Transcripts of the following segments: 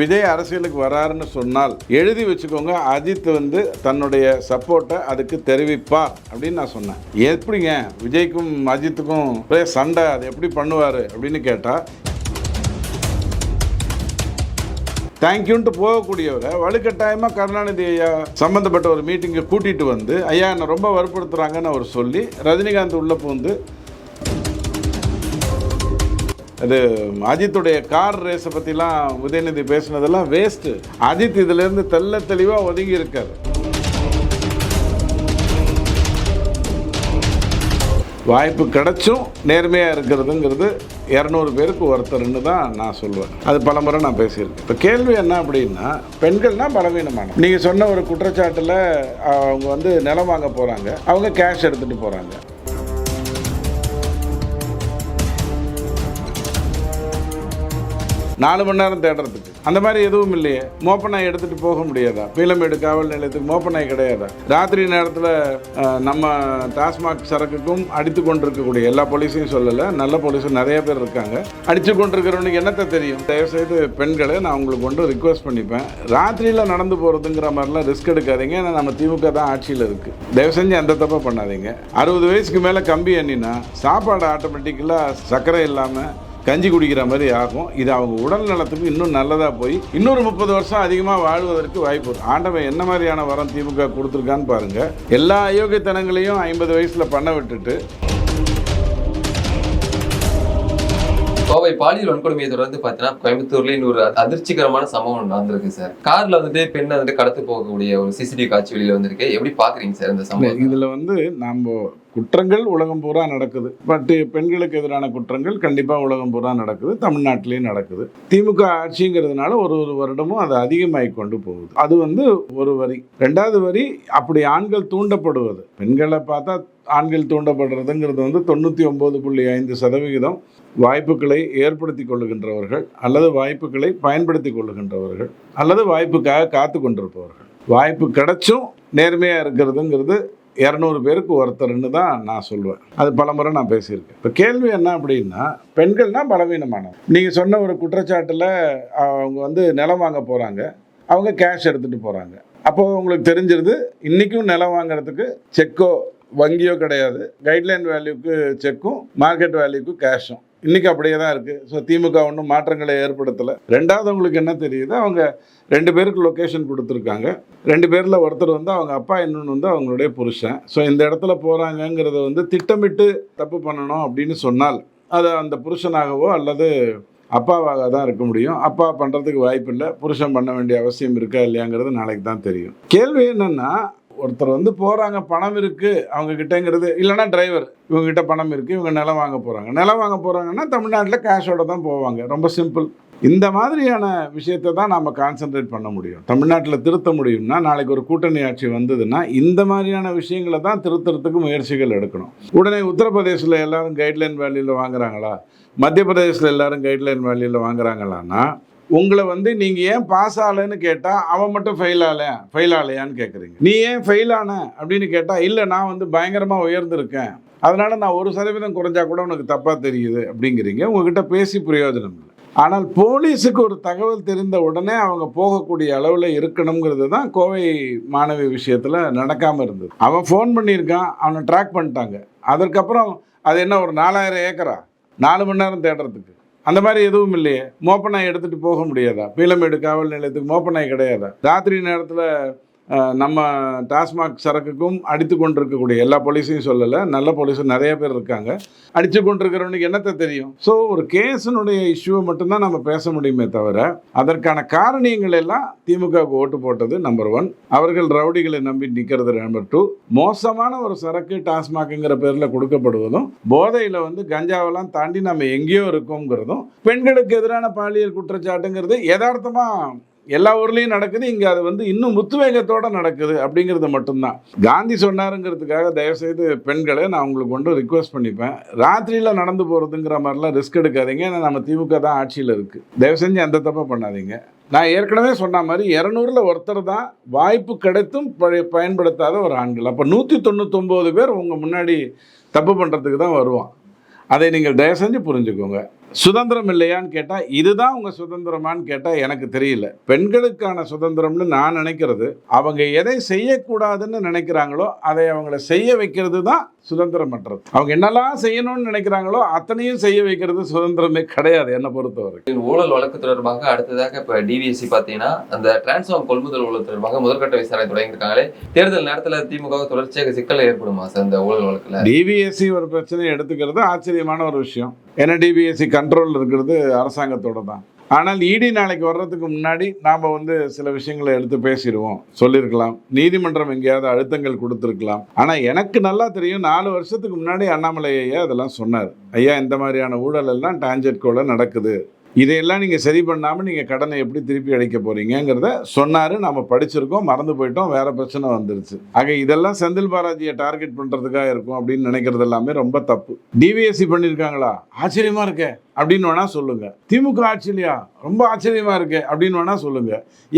விஜய் அரசியலுக்கு வராருன்னு சொன்னால் எழுதி வச்சுக்கோங்க அஜித் வந்து தன்னுடைய சப்போர்ட்டை அதுக்கு தெரிவிப்பார் அப்படின்னு நான் சொன்னேன். எப்படிங்க? விஜய்க்கும் அஜித்துக்கும் ஒரே சண்டை அது எப்படி பண்ணுவார் அப்படின்னு கேட்டால் தேங்க்யூன்ட்டு போகக்கூடியவரை வலுக்கட்டாயமாக கருணாநிதி ஐயா சம்மந்தப்பட்ட ஒரு மீட்டிங்கை கூட்டிகிட்டு வந்து ஐயா என்னை ரொம்ப வற்புறுத்துறாங்கன்னு அவர் சொல்லி ரஜினிகாந்த் உள்ளே பூந்து அது அஜித்துடைய கார் ரேஸை பற்றிலாம் உதயநிதி பேசுனதெல்லாம் வேஸ்ட்டு அஜித் இதுலேருந்து தெள்ள தெளிவாக ஒதுங்கி இருக்கார். வாய்ப்பு கிடைச்சும் நேர்மையாக இருக்கிறதுங்கிறது இரநூறு பேருக்கு ஒருத்தர்னு தான் நான் சொல்லுவேன் அது பலமுறை நான் பேசியிருக்கேன். இப்போ கேள்வி என்ன அப்படின்னா பெண்கள்னால் பலவீனமான நீங்கள் சொன்ன ஒரு குற்றச்சாட்டில் அவங்க வந்து நிலம் வாங்க போகிறாங்க அவங்க கேஷ் எடுத்துகிட்டு போகிறாங்க நாலு மணி நேரம் தேடுறதுக்கு. அந்த மாதிரி எதுவும் இல்லையே. மோப்ப எடுத்துகிட்டு போக முடியாதா? பீலமேடு காவல் நிலையத்துக்கு மோப்ப நாய் கிடையாதா? ராத்திரி நேரத்தில் நம்ம டாஸ்மாக் சரக்குக்கும் அடித்து கொண்டிருக்கக்கூடிய எல்லா போலீஸையும் சொல்லலை. நல்ல போலீஸும் நிறைய பேர் இருக்காங்க. அடித்து கொண்டிருக்கிறவனுக்கு என்னத்தை தெரியும்? தயவுசெய்து பெண்களை நான் உங்களுக்கு கொண்டு ரிக்வஸ்ட் பண்ணிப்பேன். ராத்திரியில் நடந்து போகிறதுங்கிற மாதிரிலாம் ரிஸ்க் எடுக்காதீங்க. ஏன்னா நம்ம திமுக தான் ஆட்சியில் இருக்குது தயவு செஞ்சு அந்த தப்பை பண்ணாதீங்க. அறுபது வயசுக்கு மேலே கம்பி எண்ணினா சாப்பாடு ஆட்டோமேட்டிக்கலாக சர்க்கரை இல்லாமல் கஞ்சி குடிக்கிற மாதிரி ஆகும். இது அவங்க உடல் நலத்துக்கு இன்னும் நல்லதாக போய் இன்னொரு முப்பது வருஷம் அதிகமாக வாழ்வதற்கு வாய்ப்பு இருக்கு. ஆண்டவன் என்ன மாதிரியான வரம் திமுக கொடுத்துருக்கான்னு பாருங்க. எல்லா அயோக்கியத்தனங்களையும் ஐம்பது வயசில் பண்ண விட்டுட்டு கோவை பாலியல் வன்கொடுமையை தொடர்ந்து பார்த்தீங்கன்னா கோயம்புத்தூர்ல இன்னொரு அதிர்ச்சிகரமான சம்பவம் நடந்திருக்கு சார். கார்ல வந்துட்டு பெண்ணை வந்துட்டு கடத்து போகக்கூடிய ஒரு சிசிடிவி காட்சி வெளியில வந்திருக்கு. எப்படி பாக்குறீங்க சார் இந்த சம்பவம் இதில் வந்து நம்ம குற்றங்கள் உலகம் பூரா நடக்குது. பட் பெண்களுக்கு எதிரான குற்றங்கள் கண்டிப்பாக உலகம் பூரா நடக்குது. தமிழ்நாட்டிலையும் நடக்குது. திமுக ஆட்சிங்கிறதுனால ஒரு ஒரு வருடமும் அது அதிகமாகி கொண்டு போகுது. அது வந்து ஒரு வரி. ரெண்டாவது வரி அப்படி ஆண்கள் தூண்டப்படுவது. பெண்களை பார்த்தா ஆண்கள் தூண்டப்படுறதுங்கிறது வந்து தொண்ணூற்றி ஒம்பது புள்ளி ஐந்து சதவிகிதம் வாய்ப்புகளை ஏற்படுத்தி கொள்ளுகின்றவர்கள் அல்லது வாய்ப்புகளை பயன்படுத்தி கொள்ளுகின்றவர்கள் அல்லது வாய்ப்புக்காக காத்து கொண்டிருப்பவர்கள். வாய்ப்பு கிடைச்சும் நேர்மையாக இருக்கிறதுங்கிறது இரநூறு பேருக்கு ஒருத்தர்னு தான் நான் சொல்லுவேன் அது பலமுறை நான் பேசியிருக்கேன். இப்போ கேள்வி என்ன அப்படின்னா பெண்கள்னா பலவீனமானவங்க. நீங்கள் சொன்ன ஒரு குற்றச்சாட்டில் அவங்க வந்து நிலம் வாங்க போகிறாங்க அவங்க கேஷ் எடுத்துகிட்டு போகிறாங்க அப்போது உங்களுக்கு தெரிஞ்சிருது இன்றைக்கும் நிலம் வாங்குறதுக்கு செக்கோ வங்கியோ கிடையாது. கைட்லைன் வேல்யூக்கு செக்கும் மார்க்கெட் வேல்யூக்கு கேஷும் இன்றைக்கி அப்படியே தான் இருக்குது ஸோ திமுக ஒன்றும் மாற்றங்களை ஏற்படுத்தலை. ரெண்டாவது உங்களுக்கு என்ன தெரியுது? அவங்க ரெண்டு பேருக்கு லொக்கேஷன் கொடுத்துருக்காங்க. ரெண்டு பேரில் ஒருத்தர் வந்து அவங்க அப்பா இன்னொன்று வந்து அவங்களுடைய புருஷன். ஸோ இந்த இடத்துல போகிறாங்கங்கிறத வந்து திட்டமிட்டு தப்பு பண்ணணும் அப்படின்னு சொன்னால் அதை அந்த புருஷனாகவோ அல்லது அப்பாவாக தான் இருக்க முடியும். அப்பா பண்ணுறதுக்கு வாய்ப்பு இல்லை புருஷன் பண்ண வேண்டிய அவசியம் இருக்கா இல்லையாங்கிறது நாளைக்கு தான் தெரியும். கேள்வி என்னென்னா ஒருத்தர் வந்து போகிறாங்க பணம் இருக்குது அவங்க கிட்டங்கிறது இல்லைன்னா டிரைவர் இவங்ககிட்ட பணம் இருக்குது இவங்க நிலம் வாங்க போகிறாங்க நிலம் வாங்க போகிறாங்கன்னா தமிழ்நாட்டில் கேஷோட தான் போவாங்க. ரொம்ப சிம்பிள் இந்த மாதிரியான விஷயத்தை தான் நாம் கான்சென்ட்ரேட் பண்ண முடியும். தமிழ்நாட்டில் திருத்த முடியும்னா நாளைக்கு ஒரு கூட்டணி ஆட்சி வந்ததுன்னா இந்த மாதிரியான விஷயங்களை தான் திருத்துறதுக்கு முயற்சிகள் எடுக்கணும். உடனே உத்தரப்பிரதேசில் எல்லாரும் கைட்லைன் வேலையில் வாங்குறாங்களா? மத்திய பிரதேசத்தில் எல்லாரும் கைட்லைன் வேலையில் வாங்குறாங்களான்னா உங்களை வந்து நீங்கள் ஏன் பாஸ் ஆகலைன்னு கேட்டால் அவன் மட்டும் ஃபெயில் ஆகல ஃபெயில் ஆகலையான்னு கேட்குறீங்க நீ ஏன் ஃபெயில் ஆன அப்படின்னு கேட்டால் இல்லை நான் வந்து பயங்கரமாக உயர்ந்திருக்கேன். அதனால் நான் ஒரு சதவீதம் குறைஞ்சா கூட உனக்கு தப்பாக தெரியுது அப்படிங்கிறீங்க. உங்ககிட்ட பேசி பிரயோஜனம் இல்லை. ஆனால் போலீஸுக்கு ஒரு தகவல் தெரிந்த உடனே அவங்க போகக்கூடிய அளவில் இருக்கணுங்கிறது தான் கோவை மாணவி விஷயத்தில் நடக்காமல் இருந்தது. அவன் ஃபோன் பண்ணியிருக்கான் அவனை ட்ராக் பண்ணிட்டாங்க. அதற்கப்புறம் அது என்ன ஒரு நாலாயிரம் ஏக்கரா? நாலு மணி நேரம் தேடுறதுக்கு. அந்த மாதிரி எதுவும் இல்லையே. மோப்ப நாய் எடுத்துகிட்டு போக முடியாதா? பீலமேடு காவல் நிலையத்துக்கு மோப்ப நாய் கிடையாதா? ராத்திரி நேரத்தில் நம்ம டாஸ்மாக் சரக்குக்கும் அடித்து கொண்டிருக்கக்கூடிய எல்லா போலீஸையும் சொல்லலை. நல்ல போலீஸும் நிறைய பேர் இருக்காங்க. அடித்து கொண்டிருக்கிறவனுக்கு என்னத்தை தெரியும்? ஸோ ஒரு கேஸினுடைய இஷ்யூவை மட்டும்தான் நம்ம பேச முடியுமே தவிர அதற்கான காரணியங்கள் எல்லாம் திமுகவுக்கு ஓட்டு போட்டது நம்பர் ஒன் அவர்கள் ரவுடிகளை நம்பி நிற்கிறது நம்பர் டூ மோசமான ஒரு சரக்கு டாஸ்மாக்குங்கிற பேரில் கொடுக்கப்படுவதும் போதையில் வந்து கஞ்சாவெல்லாம் தாண்டி நம்ம எங்கேயோ இருக்கோங்கிறதும் பெண்களுக்கு எதிரான பாலியல் குற்றச்சாட்டுங்கிறது யதார்த்தமாக எல்லா ஊர்லேயும் நடக்குது இங்கே அது வந்து இன்னும் முத்துவேகத்தோடு நடக்குது அப்படிங்கிறது மட்டும்தான். காந்தி சொன்னாருங்கிறதுக்காக தயவுசெய்து பெண்களை நான் உங்களுக்கு கொண்டு ரிக்வஸ்ட் பண்ணிப்பேன். ராத்திரியில் நடந்து போகிறதுங்கிற மாதிரிலாம் ரிஸ்க் எடுக்காதீங்க. ஏன்னா நம்ம திமுக தான் ஆட்சியில் இருக்குது தயவு செஞ்சு அந்த தப்பை பண்ணாதீங்க. நான் ஏற்கனவே சொன்ன மாதிரி இரநூறுல ஒருத்தர் தான் வாய்ப்பு கிடைத்தும் பயன்படுத்தாத ஒரு ஆண்கள். அப்போ நூற்றி தொண்ணூத்தொம்பது பேர் உங்கள் முன்னாடி தப்பு பண்ணுறதுக்கு தான் வருவான். அதை நீங்கள் தயவு செஞ்சு புரிஞ்சுக்கோங்க. சுதந்திரம் இல்லையான்னு கேட்டால் இதுதான் உங்கள் சுதந்திரமான்னு கேட்டால் எனக்கு தெரியல. பெண்களுக்கான சுதந்திரம்னு நான் நினைக்கிறது அவங்க எதை செய்யக்கூடாதுன்னு நினைக்கிறாங்களோ அதை அவங்கள செய்ய வைக்கிறது தான் சுதந்திரமற்றது. அவங்க என்னெல்லாம் செய்யணும்னு நினைக்கிறாங்களோ அத்தனையும் செய்ய வைக்கிறது சுதந்திரமே கிடையாது என்னை பொறுத்தவரை ஊழல் வழக்கு தொடர்பாக அடுத்ததாக இப்ப டிவிஎஸ்சி பாத்தீங்கன்னா அந்த டிரான்ஸ்ஃபார்ம் கொள்முதல் ஊழல் தொடர்பாக முதற்கட்ட விசாரணை தொடங்கியிருக்காங்களே. தேர்தல் நேரத்துல திமுக தொடர்ச்சியாக சிக்கல் ஏற்படுமா சார் இந்த ஊழல் வழக்குல? டிபிஎஸ்சி ஒரு பிரச்சனையை எடுத்துக்கிறது ஆச்சரியமான ஒரு விஷயம். ஏன்னா டிபிஎஸ்சி கண்ட்ரோல் இருக்கிறது அரசாங்கத்தோட தான் ஆனால் இடி நாளைக்கு வர்றதுக்கு முன்னாடி நாம் வந்து சில விஷயங்களை எடுத்து பேசிடுவோம். சொல்லியிருக்கலாம். நீதிமன்றம் எங்கேயாவது அழுத்தங்கள் கொடுத்துருக்கலாம். ஆனால் எனக்கு நல்லா தெரியும் நாலு வருஷத்துக்கு முன்னாடி அண்ணாமலை ஐயா அதெல்லாம் சொன்னார். ஐயா இந்த மாதிரியான ஊழல் எல்லாம் டான்ஜெட்கோல நடக்குது. இதையெல்லாம் நீங்கள் சரி பண்ணாமல் நீங்கள் கடனை எப்படி திருப்பி அடைக்க போறீங்கங்கிறத சொன்னார். நம்ம படிச்சிருக்கோம் மறந்து போயிட்டோம் வேறு பிரச்சனை வந்துருச்சு. ஆக இதெல்லாம் செந்தில் பாலாஜியை டார்கெட் பண்ணுறதுக்காக இருக்கும் அப்படின்னு நினைக்கிறது எல்லாமே ரொம்ப தப்பு. டிவிஎஸ்சி பண்ணியிருக்காங்களா ஆச்சரியமாக இருக்கே. அப்படின்னு வேணா சொல்லுங்க. திமுக ஆட்சியிலையா ரொம்ப ஆச்சரியமா இருக்கு அப்படின்னு வேணா சொல்லுங்க.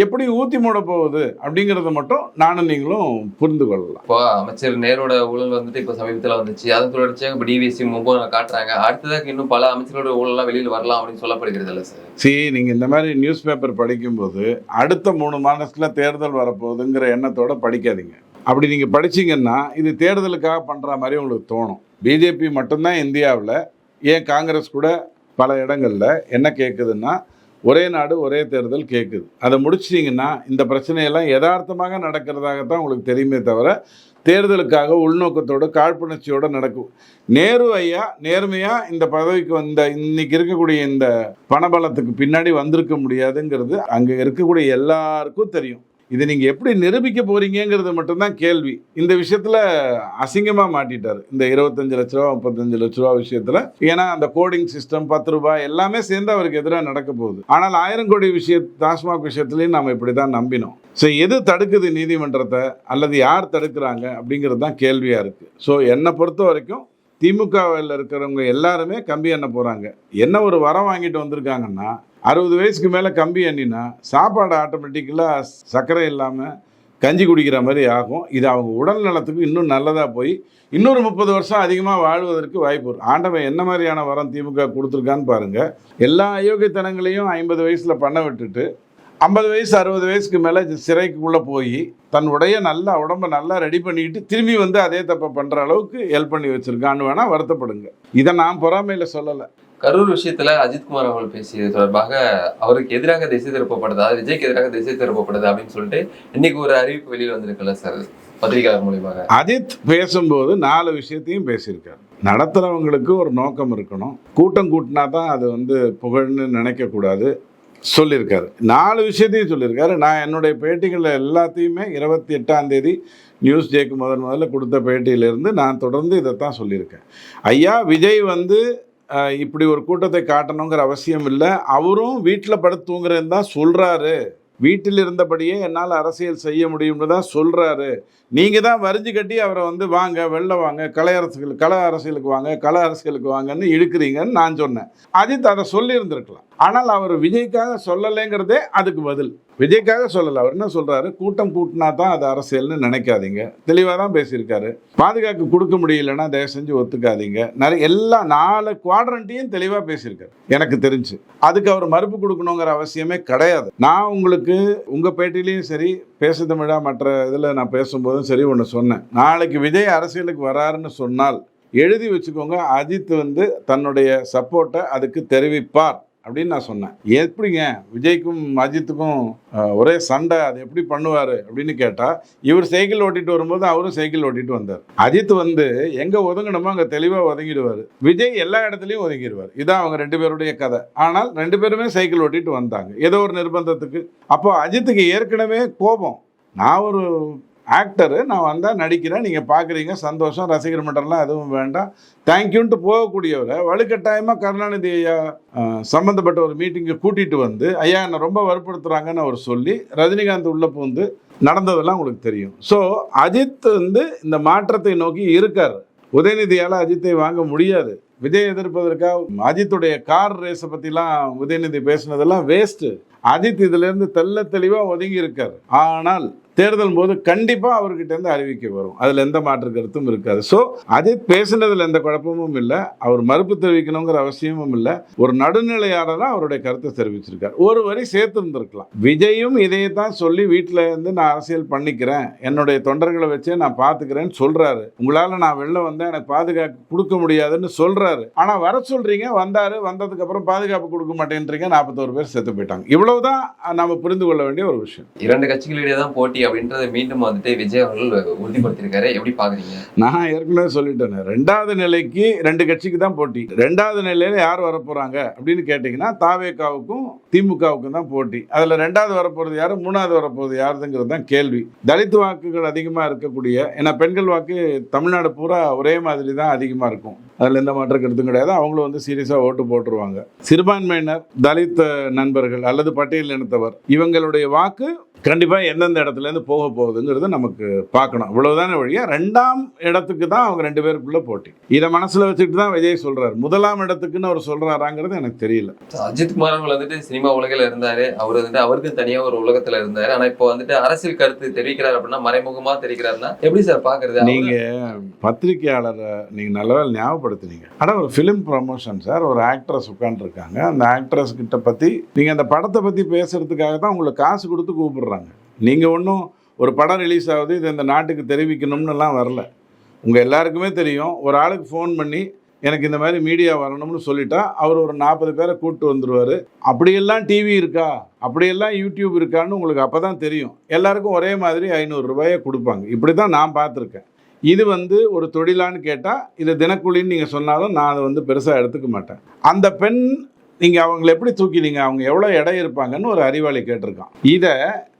எப்படி ஊத்தி மூட போகுது அப்படிங்கிறத மட்டும் நானும் நீங்களும் புரிந்து கொள்ளலாம். இப்போ அமைச்சர் நேரோட ஊழல் வந்துட்டு இப்ப சமீபத்துல வந்துச்சு. அதன் தொடர்ச்சியாக இப்ப டிவிஎஸ்சி முன்பு காட்டுறாங்க. அடுத்ததாக இன்னும் பல அமைச்சரோட ஊழல்லாம் வெளியில் வரலாம் அப்படின்னு சொல்லப்படுகிறது இல்ல சார் சி நீங்கள் இந்த மாதிரி நியூஸ் பேப்பர் படிக்கும்போது அடுத்த மூணு மாதத்தில் தேர்தல் வரப்போகுதுங்கிற எண்ணத்தோட படிக்காதீங்க. அப்படி நீங்கள் படிச்சீங்கன்னா இது தேர்தலுக்காக பண்ணுற மாதிரி உங்களுக்கு தோணும். பிஜேபி மட்டும்தான் இந்தியாவில் ஏன் காங்கிரஸ் கூட பல இடங்களில் என்ன கேட்குதுன்னா ஒரே நாடு ஒரே தேர்தல் கேட்குது அதை முடிச்சிட்டிங்கன்னா இந்த பிரச்சனையெல்லாம் யதார்த்தமாக நடக்கிறதாகத்தான் உங்களுக்கு தெரியுமே தவிர தேர்தலுக்காக உள்நோக்கத்தோடு காழ்ப்புணர்ச்சியோடு நடக்கும். நேரு ஐயா நேர்மையாக இந்த பதவிக்கு வந்த இன்னைக்கு இருக்கக்கூடிய இந்த பணபலத்துக்கு பின்னாடி வந்திருக்க முடியாதுங்கிறது அங்கே இருக்கக்கூடிய எல்லாருக்கும் தெரியும். இதை நீங்கள் எப்படி நிரூபிக்க போகிறீங்கிறது மட்டும்தான் கேள்வி. இந்த விஷயத்தில் அசிங்கமாக மாட்டிட்டார். இந்த இருபத்தஞ்சு லட்ச ரூபா முப்பத்தஞ்சு லட்ச ரூபா விஷயத்தில். ஏன்னா அந்த கோடிங் சிஸ்டம் பத்து ரூபாய் எல்லாமே சேர்ந்து அவருக்கு எதிராக நடக்க போகுது. ஆனால் ஆயிரம் கோடி விஷய டாஸ்மாக் விஷயத்துலையும் நம்ம இப்படி தான் நம்பினோம். ஸோ எது தடுக்குது நீதிமன்றத்தை? அல்லது யார் தடுக்கிறாங்க? அப்படிங்கிறது தான் கேள்வியாக இருக்குது ஸோ என்னை பொறுத்த வரைக்கும் திமுகவில் இருக்கிறவங்க எல்லாருமே கம்பி எண்ண போகிறாங்க என்ன ஒரு வரம் வாங்கிட்டு வந்திருக்காங்கன்னா அறுபது வயசுக்கு மேலே கம்பி எண்ணினா சாப்பாடு ஆட்டோமேட்டிக்கலாக சர்க்கரை இல்லாமல் கஞ்சி குடிக்கிற மாதிரி ஆகும். இது அவங்க உடல் நலத்துக்கு இன்னும் நல்லதாக போய் இன்னொரு முப்பது வருஷம் அதிகமாக வாழ்வதற்கு வாய்ப்பு ஆண்டவன் என்ன மாதிரியான வரம் திமுக கொடுத்துருக்கான்னு பாருங்கள் எல்லா அயோக்கியத்தனங்களையும் ஐம்பது வயசில் பண்ண விட்டுட்டு ஐம்பது வயசு அறுபது வயசுக்கு மேலே சிறைக்குள்ளே போய் தன்னுடைய நல்லா உடம்ப நல்லா ரெடி பண்ணிக்கிட்டு திரும்பி வந்து அதே தப்பை பண்ணுற அளவுக்கு ஹெல்ப் பண்ணி வச்சுருக்கான்னு வேணால் வருத்தப்படுங்க. இதை நான் பொறாமையில் சொல்லலை. கரூர் விஷயத்துல அஜித்குமார் அவர்கள் பேசியது தொடர்பாக அவருக்கு எதிராக திசை திருப்பப்படுது அதாவது விஜய்க்கு எதிராக திசை திருப்பப்படுது அப்படின்னு சொல்லிட்டு இன்னைக்கு ஒரு அறிவிப்பு வெளியில் வந்திருக்குல்ல சார்? பத்திரிகையாளர் மூலியமாக. அஜித் பேசும்போது நாலு விஷயத்தையும் பேசியிருக்காரு. நடத்துகிறவங்களுக்கு ஒரு நோக்கம் இருக்கணும். கூட்டம் கூட்டினா தான் அது வந்து புகழ்னு நினைக்கக்கூடாது சொல்லியிருக்காரு. நாலு விஷயத்தையும் சொல்லியிருக்காரு. நான் என்னுடைய பேட்டிகளில் எல்லாத்தையுமே இருபத்தி எட்டாம் தேதி நியூஸ் ஜேக்கு முதன் முதல்ல கொடுத்த பேட்டியிலிருந்து நான் தொடர்ந்து இதைத்தான் சொல்லியிருக்கேன். ஐயா விஜய் வந்து இப்படி ஒரு கூட்டத்தை காட்டணுங்கிற அவசியம் இல்லை. அவரும் வீட்டில் படுத்து தூங்குறேன்னு தான் சொல்கிறாரு வீட்டில் இருந்தபடியே என்னால் அரசியல் செய்ய முடியும்னு தான் சொல்கிறாரு நீங்கள் தான் வரிஞ்சு கட்டி அவரை வந்து வாங்க வெளில வாங்க கலை அரசுகள் கலை அரசியலுக்கு வாங்க கலை அரசியலுக்கு வாங்கன்னு இழுக்கிறீங்கன்னு நான் சொன்னேன். அஜித் அதை சொல்லியிருந்திருக்கலாம். ஆனால் அவர் விஜய்க்காக சொல்லலைங்கிறதே அதுக்கு பதில். விஜய்க்காக சொல்லலை. அவர் என்ன சொல்கிறாரு கூட்டம் கூட்டினா தான் அது அரசியல்னு நினைக்காதீங்க. தெளிவாக தான் பேசியிருக்காரு. பாதுகாப்பு கொடுக்க முடியலன்னா தயவு செஞ்சு ஒத்துக்காதீங்க. நிறைய எல்லா நாலு குவாட்ரண்ட்டையும் தெளிவாக பேசியிருக்காரு. எனக்கு தெரிஞ்சு. அதுக்கு அவர் மறுப்பு கொடுக்கணுங்கிற அவசியமே கிடையாது. நான் உங்களுக்கு உங்கள் பேட்டிலையும் சரி பேச தமிழா மற்ற இதில் நான் பேசும்போதும் சரி ஒன்று சொன்னேன். நாளைக்கு விஜய் அரசியலுக்கு வராருன்னு சொன்னால் எழுதி வச்சுக்கோங்க. அஜித் வந்து தன்னுடைய சப்போர்ட்டை அதுக்கு தெரிவிப்பார். அப்படின்னு நான் சொன்னேன். எப்படிங்க விஜய்க்கும் அஜித்துக்கும் ஒரே சண்டை அது எப்படி பண்ணுவார் அப்படின்னு கேட்டால் இவர் சைக்கிள் ஓட்டிட்டு வரும்போது அவரும் சைக்கிள் ஓட்டிட்டு வந்தார். அஜித் வந்து எங்கே ஒதுங்கணுமோ அங்கே தெளிவாக ஒதுங்கிடுவார். விஜய் எல்லா இடத்துலையும் ஒதுங்கிடுவார். இதான் அவங்க ரெண்டு பேருடைய கதை. ஆனால் ரெண்டு பேருமே சைக்கிள் ஓட்டிட்டு வந்தாங்க. ஏதோ ஒரு நிர்பந்தத்துக்கு. அப்போ அஜித்துக்கு ஏற்கனவே கோபம். நான் ஒரு ஆக்டரு நான் வந்தால் நடிக்கிறேன் நீங்கள் பார்க்குறீங்க சந்தோஷம் ரசிகர் மன்றம்லாம் எதுவும் வேண்டாம். தேங்க்யூன்ட்டு போகக்கூடியவரை வலுக்கட்டாயமாக கருணாநிதி ஐயா சம்மந்தப்பட்ட ஒரு மீட்டிங்கை கூட்டிகிட்டு வந்து ஐயா என்னை ரொம்ப வற்புறுத்துறாங்கன்னு அவர் சொல்லி ரஜினிகாந்த் உள்ளே பூந்து நடந்ததெல்லாம் உங்களுக்கு தெரியும். ஸோ அஜித் வந்து இந்த மாற்றத்தை நோக்கி இருக்கார். உதயநிதியால் அஜித்தை வாங்க முடியாது. விஜய் எதிர்ப்பதற்காக அஜித்துடைய கார் ரேஸை பற்றிலாம் உதயநிதி பேசுனதெல்லாம் வேஸ்ட்டு அஜித் இதுலேருந்து தெள்ள தெளிவாக ஒதுங்கி இருக்கார். ஆனால் தேர்தல் போது கண்டிப்பாக அவர்கிட்ட இருந்து அறிவிக்க வரும். அதில் எந்த மாற்று கருத்தும் இருக்காது. ஸோ அதே பேசினதில் எந்த குழப்பமும் இல்லை. அவர் மறுப்பு தெரிவிக்கணுங்கிற அவசியமும் இல்லை. ஒரு நடுநிலையாளராக அவருடைய கருத்தை தெரிவிச்சிருக்கார். ஒரு வரி சேர்த்துருந்துருக்கலாம். விஜயும் இதையே தான் சொல்லி வீட்டில் இருந்து நான் அரசியல் பண்ணிக்கிறேன். என்னுடைய தொண்டர்களை வச்சே நான் பார்த்துக்கிறேன்னு சொல்கிறாரு உங்களால் நான் வெளில வந்தேன் எனக்கு பாதுகாப்பு கொடுக்க முடியாதுன்னு சொல்கிறாரு ஆனால் வர சொல்கிறீங்க வந்தார் வந்ததுக்கப்புறம் பாதுகாப்பு கொடுக்க மாட்டேன்றீங்க நாற்பத்தோரு பேர் செத்து போயிட்டாங்க. இவ்வளவுதான் நம்ம புரிந்து கொள்ள வேண்டிய ஒரு விஷயம். இரண்டு கட்சிகளிடையே தான் போட்டி அப்படின்றத மீண்டும் வந்துட்டு விஜய் அவர்கள் உறுதிப்படுத்தியிருக்காரு. எப்படி பாக்குறீங்க நான் ஏற்கனவே சொல்லிட்டேன் ரெண்டாவது நிலைக்கு ரெண்டு கட்சிக்கு தான் போட்டி. ரெண்டாவது நிலையில யார் வரப்போறாங்க அப்படின்னு கேட்டிங்கன்னா தாவேகாவுக்கும் திமுகவுக்கும் தான் போட்டி. அதில் ரெண்டாவது வரப்போறது யாரு மூணாவது வரப்போறது யாருங்கிறது தான் கேள்வி. தலித் வாக்குகள் அதிகமாக இருக்கக்கூடிய ஏன்னா பெண்கள் வாக்கு தமிழ்நாடு பூரா ஒரே மாதிரி தான் அதிகமாக இருக்கும். அதில் எந்த மாற்ற கருத்தும் கிடையாது. அவங்களும் வந்து சீரியஸாக ஓட்டு போட்டுருவாங்க. சிறுபான்மையினர் தலித் நண்பர்கள் அல்லது பட்டியல் இனத்தவர் இவங்களுடைய வாக்கு கண்டிப்பாக எந்தெந்த இடத்துலேருந்து போக போகுதுங்கிறத நமக்கு பார்க்கணும். இவ்வளவுதானே வழியா? ரெண்டாம் இடத்துக்கு தான் அவங்க ரெண்டு பேருக்குள்ள போட்டி. இதை மனசில் வச்சுட்டு தான் விஜய் சொல்றாரு. முதலாம் இடத்துக்குன்னு அவர் சொல்றாராங்கிறது எனக்கு தெரியல. அஜித் குமார் அவர்கள் வந்துட்டு சினிமா உலகில் இருந்தாரு. அவர் வந்துட்டு அவருக்கு தனியா ஒரு உலகத்துல இருந்தாரு. ஆனா இப்போ வந்துட்டு அரசியல் கருத்து தெரிவிக்கிறார் அப்படின்னா மறைமுகமா தெரிவிக்கிறாருன்னா எப்படி சார் பாக்குறது? நீங்க பத்திரிகையாளரை நீங்க நல்ல ஞாபகப்படுத்துனீங்க. ஆனால் ஒரு ஃபிலிம் ப்ரமோஷன் சார் ஒரு ஆக்ட்ரஸ் உட்காந்துருக்காங்க அந்த ஆக்ட்ரஸ் கிட்ட பத்தி நீங்க அந்த படத்தை பத்தி பேசுறதுக்காக தான் உங்களுக்கு காசு கொடுத்து கூப்பிடுறாங்க நீங்கள் ஒன்றும் ஒரு படம் ரிலீஸ் ஆகுது இது இந்த நாட்டுக்கு தெரிவிக்கணும்னுலாம் வரல. உங்கள் எல்லாருக்குமே தெரியும் ஒரு ஆளுக்கு ஃபோன் பண்ணி எனக்கு இந்த மாதிரி மீடியா வரணும்னு சொல்லிட்டா அவர் ஒரு நாற்பது பேரை கூப்பிட்டு வந்துடுவார் அப்படியெல்லாம் டிவி இருக்கா? அப்படியெல்லாம் யூடியூப் இருக்கான்னு உங்களுக்கு அப்போ தான் தெரியும். எல்லாருக்கும் ஒரே மாதிரி ஐநூறுரூபாயை கொடுப்பாங்க. இப்படி தான் நான் பார்த்துருக்கேன். இது வந்து ஒரு தொழிலான்னு கேட்டால் இது தினக்கூலின்னு நீங்கள் சொன்னாலும் நான் அதை வந்து பெருசாக எடுத்துக்க மாட்டேன். அந்த பெண் நீங்கள் அவங்கள எப்படி தூக்கினீங்க? அவங்க எவ்வளோ எடை இருப்பாங்கன்னு ஒரு அறிவாளி கேட்டிருக்கான். இதை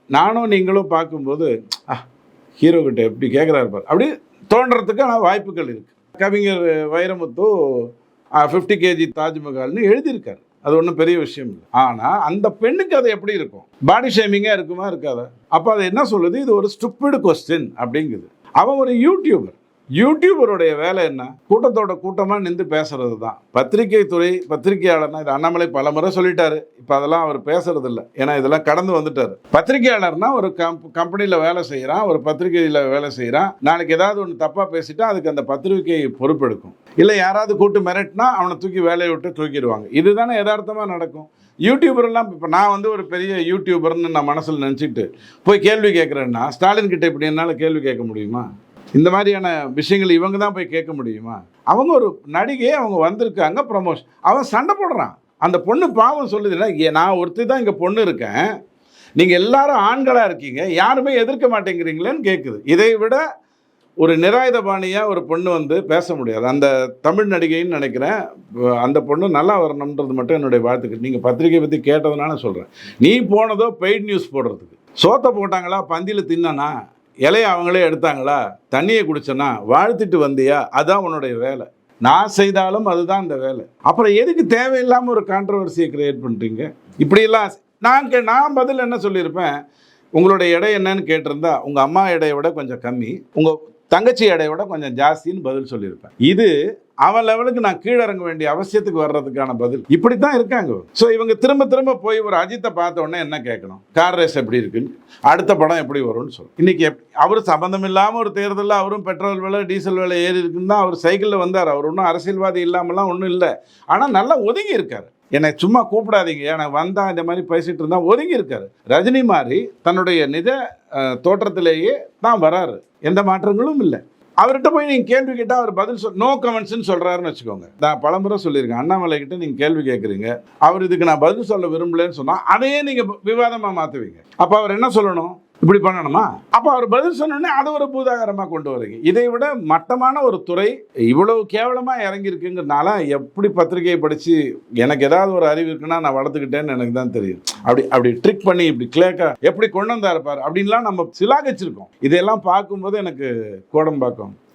நானும் நீங்களும் பார்க்கும்போது ஆ எப்படி கேட்குறாரு பாரு. அப்படி தோன்றதுக்கான வாய்ப்புகள் இருக்குது கவிஞர் வைரமுத்து ஃபிஃப்டி கேஜி தாஜ்மஹால்னு எழுதியிருக்காரு. அது ஒன்றும் பெரிய விஷயம் இல்லை. ஆனால் அந்த பெண்ணுக்கு அது எப்படி இருக்கும்? பாடி ஷேமிங்காக இருக்குமா இருக்காதா? அப்போ அது என்ன சொல்லுது? இது ஒரு ஸ்டுப்பிடு கொஸ்டின் அப்படிங்குது. அவன் ஒரு யூடியூபர் யூடியூபருடைய வேலை என்ன? கூட்டத்தோட கூட்டமாக நின்று பேசுறது தான் பத்திரிகை துறை பத்திரிகையாளர்னா இது அண்ணாமலை பல முறை சொல்லிட்டாரு. இப்போ அதெல்லாம் அவர் பேசுறது இல்லை ஏன்னா இதெல்லாம் கடந்து வந்துட்டாரு. பத்திரிகையாளர்னா ஒரு கம்ப் கம்பெனியில் வேலை செய்கிறான் ஒரு பத்திரிகையில் வேலை செய்கிறான் நாளைக்கு ஏதாவது ஒன்று தப்பாக பேசிட்டா அதுக்கு அந்த பத்திரிகை பொறுப்பெடுக்கும். இல்லை யாராவது கூட்டு மிரட்டினா அவனை தூக்கி வேலையை விட்டு தூக்கிடுவாங்க. இதுதானே யதார்த்தமாக நடக்கும். யூடியூபர்லாம் இப்போ நான் வந்து ஒரு பெரிய யூடியூபர்னு நான் மனசில் நினச்சிட்டு போய் கேள்வி கேட்குறேன்னா ஸ்டாலின் கிட்ட இப்படி என்னால் கேள்வி கேட்க முடியுமா? இந்த மாதிரியான விஷயங்கள் இவங்க தான் போய் கேட்க முடியுமா? அவங்க ஒரு நடிகை அவங்க வந்திருக்காங்க ப்ரமோஷன் அவன் சண்டை போடுறான். அந்த பொண்ணு பாவம் சொல்லுதுன்னா நான் ஒருத்தர் தான் இங்கே பொண்ணு இருக்கேன். நீங்கள் எல்லாரும் ஆண்களாக இருக்கீங்க. யாருமே எதிர்க்க மாட்டேங்கிறீங்களேன்னு கேட்குது இதை விட ஒரு நிராயுதபாணியாக ஒரு பொண்ணு வந்து பேச முடியாது. அந்த தமிழ் நடிகைன்னு நினைக்கிறேன். அந்த பொண்ணு நல்லா வரணுன்றது மட்டும் என்னுடைய வாழ்த்துக்கள். நீங்கள் பத்திரிகை பற்றி கேட்டதுனால சொல்கிறேன் நீ போனதோ பெய்ட் நியூஸ் போடுறதுக்கு. சோத்தை போட்டாங்களா? பந்தியில் தின்னானா? இலையை அவங்களே எடுத்தாங்களா? தண்ணியை குடிச்சனா வாழ்த்திட்டு வந்தியா? அதான் உன்னுடைய வேலை. நான் செய்தாலும் அதுதான் இந்த வேலை. அப்புறம் எதுக்கு தேவையில்லாமல் ஒரு கான்ட்ரவர்சியை கிரியேட் பண்ணுறீங்க இப்படியெல்லாம் நான் கே நான் பதில் என்ன சொல்லியிருப்பேன்? உங்களுடைய எடை என்னன்னு கேட்டிருந்தா உங்கள் அம்மா எடையை விட கொஞ்சம் கம்மி. உங்கள் தங்கச்சி எடையோட கொஞ்சம் ஜாஸ்தின்னு பதில் சொல்லியிருப்பேன். இது அவன் லெவலுக்கு நான் கீழிறங்க வேண்டிய அவசியத்துக்கு வர்றதுக்கான பதில். இப்படி தான் இருக்காங்க ஸோ இவங்க திரும்ப திரும்ப போய் ஒரு அஜித்தை பார்த்த உடனே என்ன கேட்கணும்? கார் ரேஸ் எப்படி இருக்குன்னு அடுத்த படம் எப்படி வரும்னு சொல்லணும் இன்னைக்கு அவர் சம்மந்தம் இல்லாமல் ஒரு தேர்தலில் அவரும் பெட்ரோல் விலை டீசல் விலை ஏறி இருக்குன்னு தான் அவர் சைக்கிளில் வந்தார். அவர் ஒன்றும் அரசியல்வாதி இல்லாமலாம் ஒன்றும் இல்லை. ஆனால் நல்லா ஒதுங்கி இருக்காரு. என்னை சும்மா கூப்பிடாதீங்க. எனக்கு வந்தால் இந்த மாதிரி பேசிகிட்டு இருந்தால் ஒதுங்கி இருக்காரு ரஜினி மாதிரி தன்னுடைய நிஜ தோற்றத்திலேயே தான் வராரு. எந்த மாற்றங்களும் இல்லை. அவர்கிட்ட போய் நீங்கள் கேள்வி கேட்டால் அவர் பதில் சொல் நோ கமெண்ட்ஸ்னு சொல்கிறாருன்னு வச்சுக்கோங்க. நான் பலமுறை சொல்லியிருக்கேன். அண்ணாமலை கிட்ட நீங்கள் கேள்வி கேட்குறீங்க. அவர் இதுக்கு நான் பதில் சொல்ல விரும்பலன்னு சொன்னால் அதையே நீங்கள் விவாதமாக மாற்றுவீங்க அப்போ அவர் என்ன சொல்லணும்? இப்படி பண்ணணுமா? அப்போ அவர் பதில் சொன்னோடனே அதை ஒரு பூதாகரமாக கொண்டு வரீங்க. இதை விட மட்டமான ஒரு துறை இவ்வளவு கேவலமாக இறங்கியிருக்குங்கிறனால எப்படி பத்திரிகையை படித்து எனக்கு ஏதாவது ஒரு அறிவு இருக்குன்னா நான் வளர்த்துக்கிட்டேன்னு எனக்கு தான் தெரியும். அப்படி அப்படி ட்ரிக் பண்ணி இப்படி கிளேக்கா எப்படி கொண்டு வந்தா இருப்பார் அப்படின்லாம் நம்ம சிலாகிச்சிருக்கோம். இதையெல்லாம் பார்க்கும்போது எனக்கு கோடம்பாக்கம்.